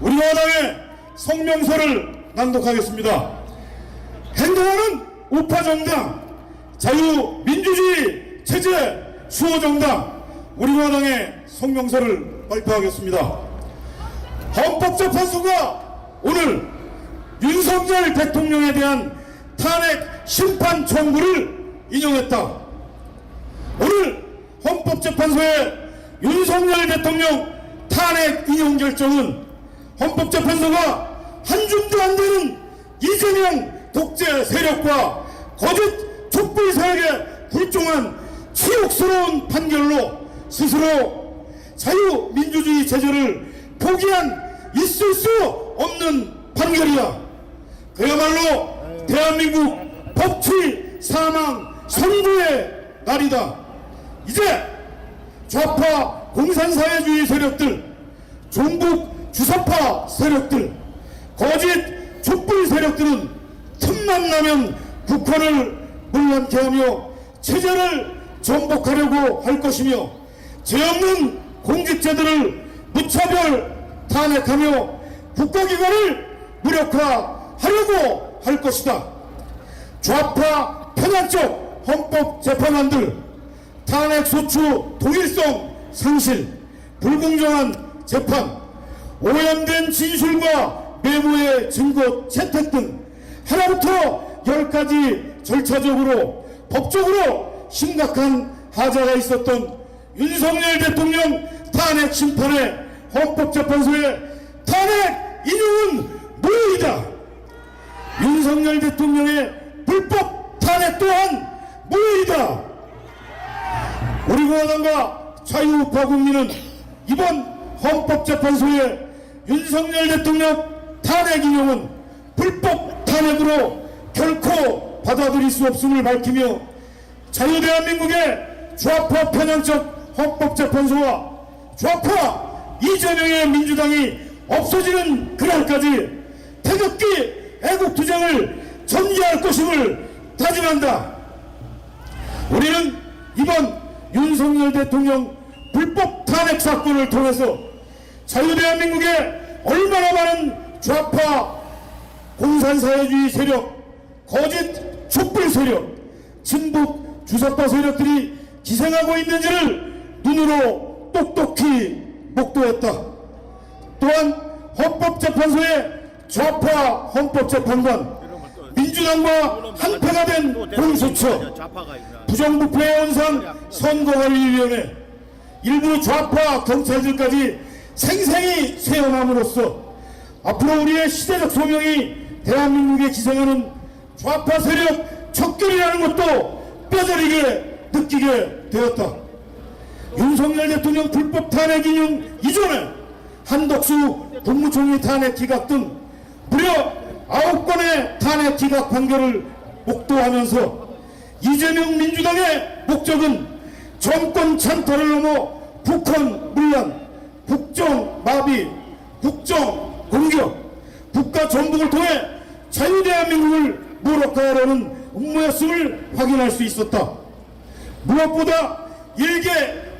우리 와당의 성명서를 낭독하겠습니다. 행동하는 우파 정당, 자유민주주의 체제 수호 정당, 우리 와당의 성명서를 발표하겠습니다. 헌법재판소가 오늘 윤석열 대통령에 대한 탄핵 심판 청구를 인용했다. 오늘 헌법재판소의 윤석열 대통령 탄핵 인용 결정은 헌법재판소가 한 줌도 안 되는 이재명 독재 세력과 거짓 촛불 세력에 굴종한 치욕스러운 판결로 스스로 자유민주주의 체제를 포기한 있을 수 없는 판결이야. 그야말로 대한민국 법치 사망 선고의 날이다. 이제 좌파 공산사회주의 세력들, 종북 주사파 세력들, 거짓 촛불 세력들은 틈만 나면 국권을 물란케 하며 체제를 전복하려고 할 것이며 죄 없는 공직자들을 무차별 탄핵하며 국가기관을 무력화하려고 할 것이다. 좌파 편향적 헌법재판관들 탄핵소추 동일성 상실 불공정한 재판 오염된 진술과 메모의 증거 채택 등 하나부터 열까지 절차적으로 법적으로 심각한 하자가 있었던 윤석열 대통령 탄핵 심판의 헌법재판소의 탄핵 인용은 무효이다. 윤석열 대통령의 불법 탄핵 또한 무효이다. 우리 공화당과 자유우파 국민은 이번 헌법재판소의 윤석열 대통령 탄핵 인용은 불법 탄핵으로 결코 받아들일 수 없음을 밝히며 자유대한민국의 좌파 편향적 헌법재판소와 좌파 이재명의 민주당이 없어지는 그날까지 태극기 애국투쟁을 전개할 것임을 다짐한다. 우리는 이번 윤석열 대통령 불법 탄핵 사건을 통해서 자유대한민국에 얼마나 많은 좌파 공산사회주의 세력, 거짓 촛불 세력, 친북 주사파 세력들이 기생하고 있는지를 눈으로 똑똑히 목도했다. 또한 헌법재판소의 좌파 헌법재판관, 민주당과 한패가 된 공수처, 부정부패 원상 선거관리위원회 일부 좌파 경찰들까지 생생히 세워남으로써 앞으로 우리의 시대적 소명이 대한민국에 기생하는 좌파 세력 척결이라는 것도 뼈저리게 느끼게 되었다. 윤석열 대통령 불법 탄핵 인용 이전에 한덕수 국무총리 탄핵 기각 등 무려 아홉 건의 탄핵 기각 판결을 목도하면서 이재명 민주당의 목적은 정권 찬탈을 넘어 북한 문란, 국정 마비, 국정 공격, 국가 전복을 통해 자유대한민국을 무력화하려는 음모였음을 확인할 수 있었다. 무엇보다 일개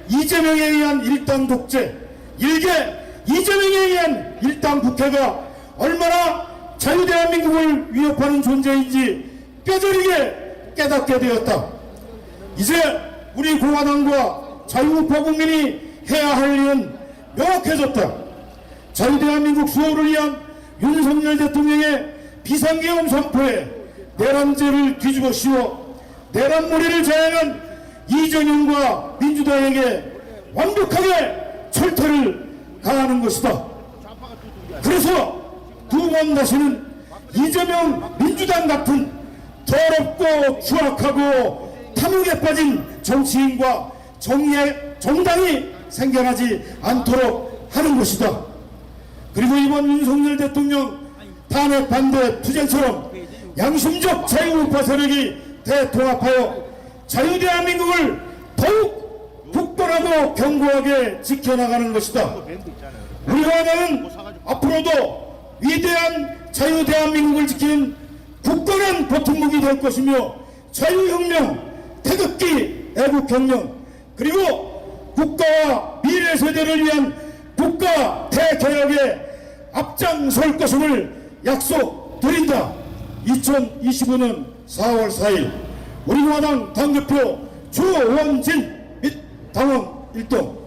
이재명에 의한 일당 독재, 일개 이재명에 의한 일당 국회가 얼마나 자유대한민국을 위협하는 존재인지 뼈저리게 깨닫게 되었다. 이제 우리 공화당과 자유우파 국민이 해야 할 일은 명확해졌다. 자유 대한민국 수호를 위한 윤석열 대통령의 비상계엄 선포에 내란죄를 뒤집어 씌워 내란몰이를 자행한 이재명과 민주당에게 완벽하게 철퇴를 가하는 것이다. 그래서 두 번 다시는 이재명 민주당 같은 더럽고 추악하고 탐욕에 빠진 정치인과 정의 정당이 생겨나지 않도록 하는 것이다. 그리고 이번 윤석열 대통령 탄핵 반대 투쟁처럼 양심적 자유우파 세력이 대통합하여 자유대한민국을 더욱 굳건하고 견고하게 지켜나가는 것이다. 우리 화당은 앞으로도 위대한 자유대한민국을 지키는 굳건한 버팀목이 될 것이며 자유혁명, 태극기, 애국혁명 그리고 국가와 미래 세대를 위한 국가 대개혁에 앞장설 것임을 약속드린다. 2025년 4월 4일 우리 공화당 당대표 주원진 및 당원 일동